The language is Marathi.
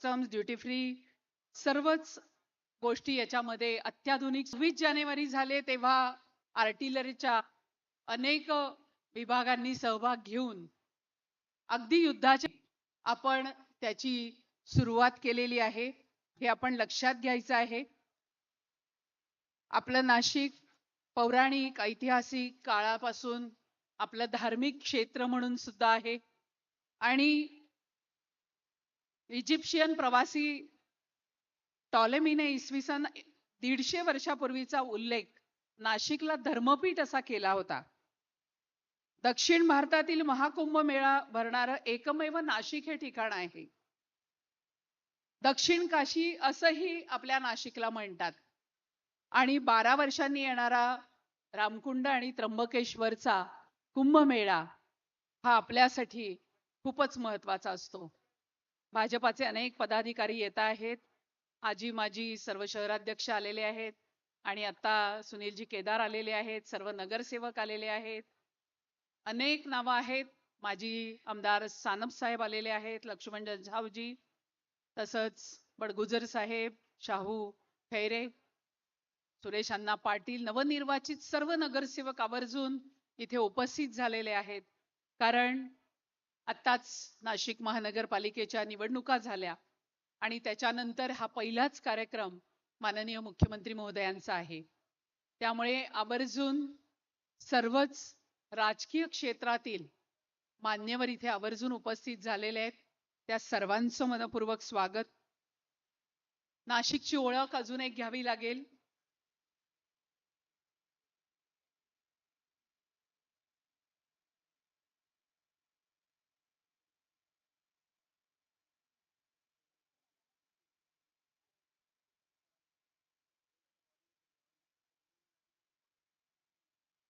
कस्टम्स ड्युटी फ्री सर्वच गोष्टी याच्यामध्ये अत्याधुनिक. सव्वीस जानेवारी झाले तेव्हा आर्टिलरीच्या अनेक विभागांनी सहभाग घेऊन अगदी युद्धाची आपण त्याची सुरुवात केलेली आहे. हे आपण लक्षात घ्यायचं आहे. आपलं नाशिक पौराणिक ऐतिहासिक काळापासून आपलं धार्मिक क्षेत्र म्हणून सुद्धा आहे. आणि इजिप्शियन प्रवासी टॉलेमीने इसवी सन दीडशे वर्षापूर्वीचा उल्लेख नाशिकला धर्मपीठ असा केला होता. दक्षिण भारतातील महाकुंभ मेळा भरणारं एकमेव नाशिक हे ठिकाण आहे. दक्षिण काशी असंही आपल्या नाशिकला म्हणतात. आणि बारा वर्षांनी येणारा रामकुंड आणि त्र्यंबकेश्वरचा कुंभमेळा हा आपल्यासाठी खूपच महत्त्वाचा असतो. भाजपाचे अनेक पदाधिकारी येत आहेत. आजी माजी सर्व शहराध्यक्ष आलेले आहेत आणि आता सुनीलजी केदार आलेले आहेत सर्व नगरसेवक आलेले आहेत. अनेक नावं आहेत. माजी आमदार सानप साहेब आलेले आहेत लक्ष्मण झावजी तसंच बडगुजर साहेब शाहू खैरे सुरेश अण्णा पाटील नवनिर्वाचित सर्व नगरसेवक आवर्जून इथे उपस्थित झालेले आहेत. कारण आत्ताच नाशिक महानगरपालिकेच्या निवडणुका झाल्या आणि त्याच्यानंतर हा पहिलाच कार्यक्रम माननीय मुख्यमंत्री महोदयांचा आहे. त्यामुळे आवर्जून सर्वच राजकीय क्षेत्रातील मान्यवर इथे आवर्जून उपस्थित झालेले आहेत. त्या सर्वांचं मनपूर्वक स्वागत. नाशिकची ओळख अजून एक घ्यावी लागेल.